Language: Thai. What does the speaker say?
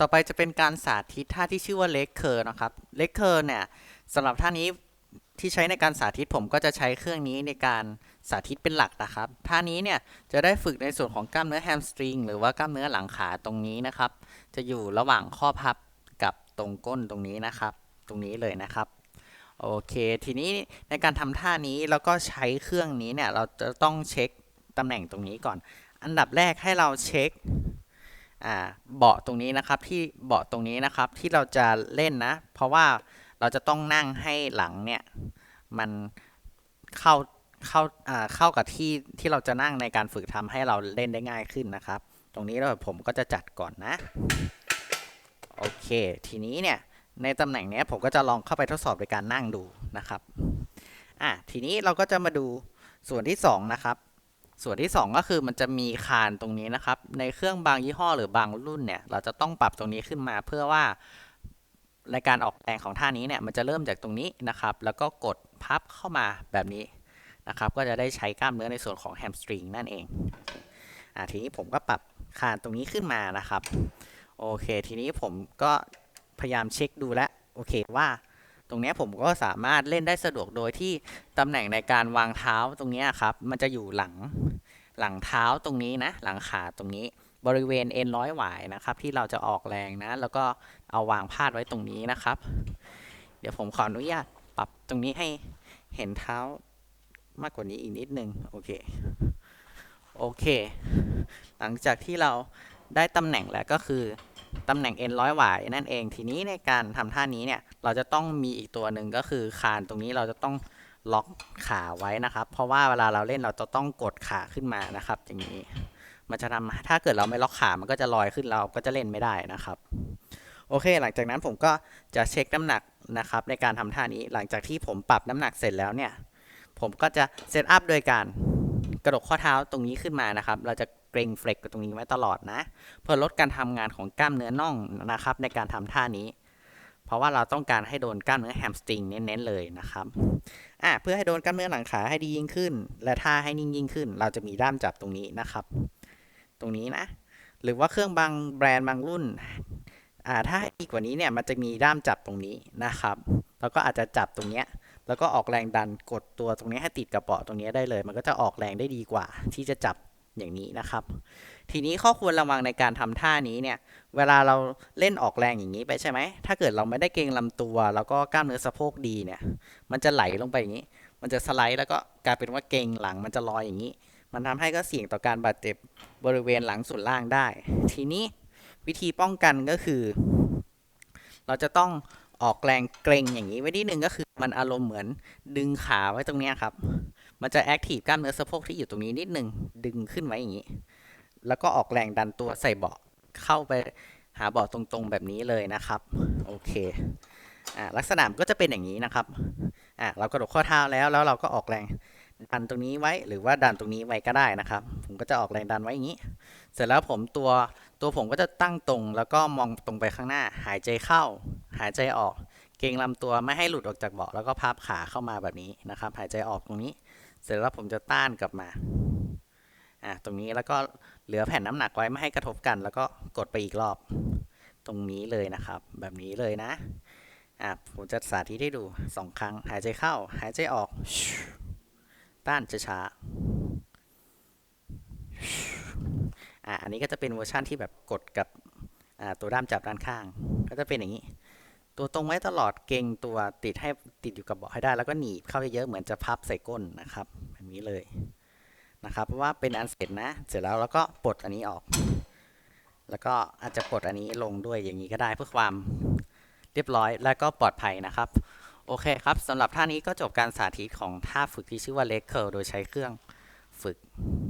ต่อไปจะเป็นการสาธิตท่าที่ชื่อว่าเล็กเคอร์นะครับเล็กเคอร์เนี่ยสำหรับท่านี้ที่ใช้ในการสาธิตผมก็จะใช้เครื่องนี้ในการสาธิตเป็นหลักนะครับ ท่านี้เนี่ยจะได้ฝึกในส่วนของกล้ามเนื้อแฮมสตริงหรือว่ากล้ามเนื้อหลังขาตรงนี้นะครับ จะอยู่ระหว่างข้อพับกับตรงก้นตรงนี้นะครับ ตรงนี้เลยนะครับโอเค ทีนี้ในการทำท่านี้แล้วก็ใช้เครื่องนี้เนี่ยเราจะต้องเช็คตำแหน่งตรงนี้ก่อน อันดับแรกให้เราเช็ค เบาะตรงนี้นะครับที่เบาะตรงนี้นะครับที่เราจะเล่นนะ เพราะว่าเราจะต้องนั่งให้หลังเนี่ยมันเข้าเข้าอ่าเข้ากับที่ที่เราจะนั่งในการฝึกทำให้เราเล่นได้ง่ายขึ้นนะครับ ตรงนี้เราผมก็จะจัดก่อนนะโอเคทีนี้เนี่ยในตำแหน่งเนี้ยผมก็จะลองเข้าไปทดสอบโดยการนั่งดูนะครับอะทีนี้เราก็จะมาดูส่วนที่สองนะครับ ส่วนที่ 2 ก็คือมันจะมีคานตรงนี้นะครับ ในเครื่องบางยี่ห้อหรือบางรุ่นเนี่ย เราจะต้องปรับตรงนี้ขึ้นมาเพื่อว่าในการออกแรงของท่านี้เนี่ยมันจะเริ่มจากตรงนี้นะครับ แล้วก็กดพับเข้ามาแบบนี้นะครับ ก็จะได้ใช้กล้ามเนื้อในส่วนของแฮมสตริงนั่นเองอ่าทีนี้ผมก็ปรับคานตรงนี้ขึ้นมานะครับ โอเค ทีนี้ผมก็พยายามเช็คดูแล้วโอเคว่าตรงนี้ผมก็สามารถเล่นได้สะดวกโดยที่ตำแหน่งในการวางเท้าตรงนี้ครับ มันจะอยู่หลัง หลังเท้าตรงนี้นะ หลังขาตรงนี้ บริเวณเอ็นร้อยหวายนะครับ ที่เราจะออกแรงนะ แล้วก็เอาวางพาดไว้ตรงนี้นะครับ เดี๋ยวผมขออนุญาตปรับตรงนี้ให้เห็นเท้ามากกว่านี้อีกนิดนึงโอเคโอเค หลังจากที่เราได้ตำแหน่งแล้วก็คือตำแหน่ง n ร้อยหวายนั่นเองทีนี้ในการทำท่านี้เนี่ย เราจะต้องมีอีกตัวหนึ่งก็คือคานตรงนี้เราจะต้อง ล็อกขาไว้นะครับ เพราะว่าเวลาเราเล่นเราจะต้องกดขาขึ้นมานะครับอย่างนี้มันจะทำถ้าเกิดเราไม่ล็อกขามันก็จะลอยขึ้นเราก็จะเล่นไม่ได้นะครับโอเค หลังจากนั้นผมก็จะเช็คน้ำหนักนะครับในการทำท่านี้หลังจากที่ผมปรับน้ำหนักเสร็จแล้วเนี่ย ผมก็จะเซตอัพโดยการกระดกข้อเท้าตรงนี้ขึ้นมานะครับ เราจะเกรงเฟล็กตรงนี้ไว้ตลอดนะ เพื่อลดการทำงานของกล้ามเนื้อน่องนะครับ ในการทำท่านี้ เพราะว่าเราต้องการให้โดนกล้ามเนื้อแฮมสตริงเน้นๆเลยนะครับอะเพื่อให้โดนกล้ามเนื้อหลังขาให้ดียิ่งขึ้น และท่าให้นิ่งยิ่งขึ้น เราจะมีด้ามจับตรงนี้นะครับ ตรงนี้นะ หรือว่าเครื่องบางแบรนด์บางรุ่นอ่าถ้าให้ดีกว่านี้เนี่ยมันจะมีด้ามจับตรงนี้นะครับแล้วก็อาจจะจับตรงเนี้ยแล้วก็ออกแรงดันกดตัวตรงนี้ให้ติดกระเป๋อตรงนี้ได้เลย มันก็จะออกแรงได้ดีกว่า ที่จะจับ อย่างนี้นะครับ ทีนี้ข้อควรระวังในการทำท่านี้เนี่ย เวลาเราเล่นออกแรงอย่างนี้ไปใช่ไหม ถ้าเกิดเราไม่ได้เกรงลำตัว แล้วก็กล้ามเนื้อสะโพกดีเนี่ย มันจะไหลลงไปอย่างนี้ มันจะสไลด์แล้วก็กลายเป็นว่าเกรงหลังมันจะลอยอย่างนี้ มันทำให้ก็เสี่ยงต่อการบาดเจ็บบริเวณหลังส่วนล่างได้ ทีนี้วิธีป้องกันก็คือ เราจะต้องออกแรงเกรงอย่างนี้ไว้นิดนึงก็คือมันอารมณ์เหมือนดึงขาไว้ตรงนี้ครับ มันจะแอคทีฟกล้ามเนื้อสะโพกที่อยู่ตรงนี้นิดนึงดึงขึ้นไว้อย่างนี้ แล้วก็ออกแรงดันตัวใส่เบาะเข้าไปหาเบาะตรงๆแบบนี้เลยนะครับ โอเคอ่าลักษณะก็จะเป็นอย่างนี้นะครับอ่าเรากระดกข้อเท้าแล้วแล้วเราก็ออกแรงดันตรงนี้ไว้หรือว่าดันตรงนี้ไว้ก็ได้นะครับ ผมก็จะออกแรงดันไว้อย่างนี้ เสร็จแล้วผมตัวตัวผมก็จะตั้งตรง แล้วก็มองตรงไปข้างหน้า หายใจเข้า หายใจออก เกรงลำตัวไม่ให้หลุดออกจากเบาะแล้วก็พับขาเข้ามาแบบนี้นะครับ หายใจออกตรงนี้ เสร็จแล้วผมจะต้านกลับมาอ่าตรงนี้แล้วก็เหลือแผ่นน้ำหนักไว้ไม่ให้กระทบกัน แล้วก็กดไปอีกรอบ ตรงนี้เลยนะครับ แบบนี้เลยนะอ่าผมจะสาธิตให้ดูสองครั้ง หายใจเข้า หายใจออก ต้านช้าๆอ่าอันนี้ก็จะเป็นเวอร์ชั่นที่แบบกดกับตัวด้ามจับด้านข้าง ก็จะเป็นอย่างนี้ ตัวตรงไว้ตลอดเกรงตัวติดให้ติดอยู่กับเบาะให้ได้ แล้วก็หนีบเข้าเยอะๆเหมือนจะพับใส่ก้นนะครับแบบนี้เลยนะครับ เพราะว่าเป็นอันเสร็จนะ เสร็จแล้วแล้วก็ปลดอันนี้ออก แล้วก็อาจจะปลดอันนี้ลงด้วยอย่างนี้ก็ได้เพื่อความเรียบร้อยและก็ปลอดภัยนะครับ โอเคครับสำหรับท่านี้ก็จบการสาธิตของท่าฝึกที่ชื่อว่า leg curl โดยใช้เครื่องฝึก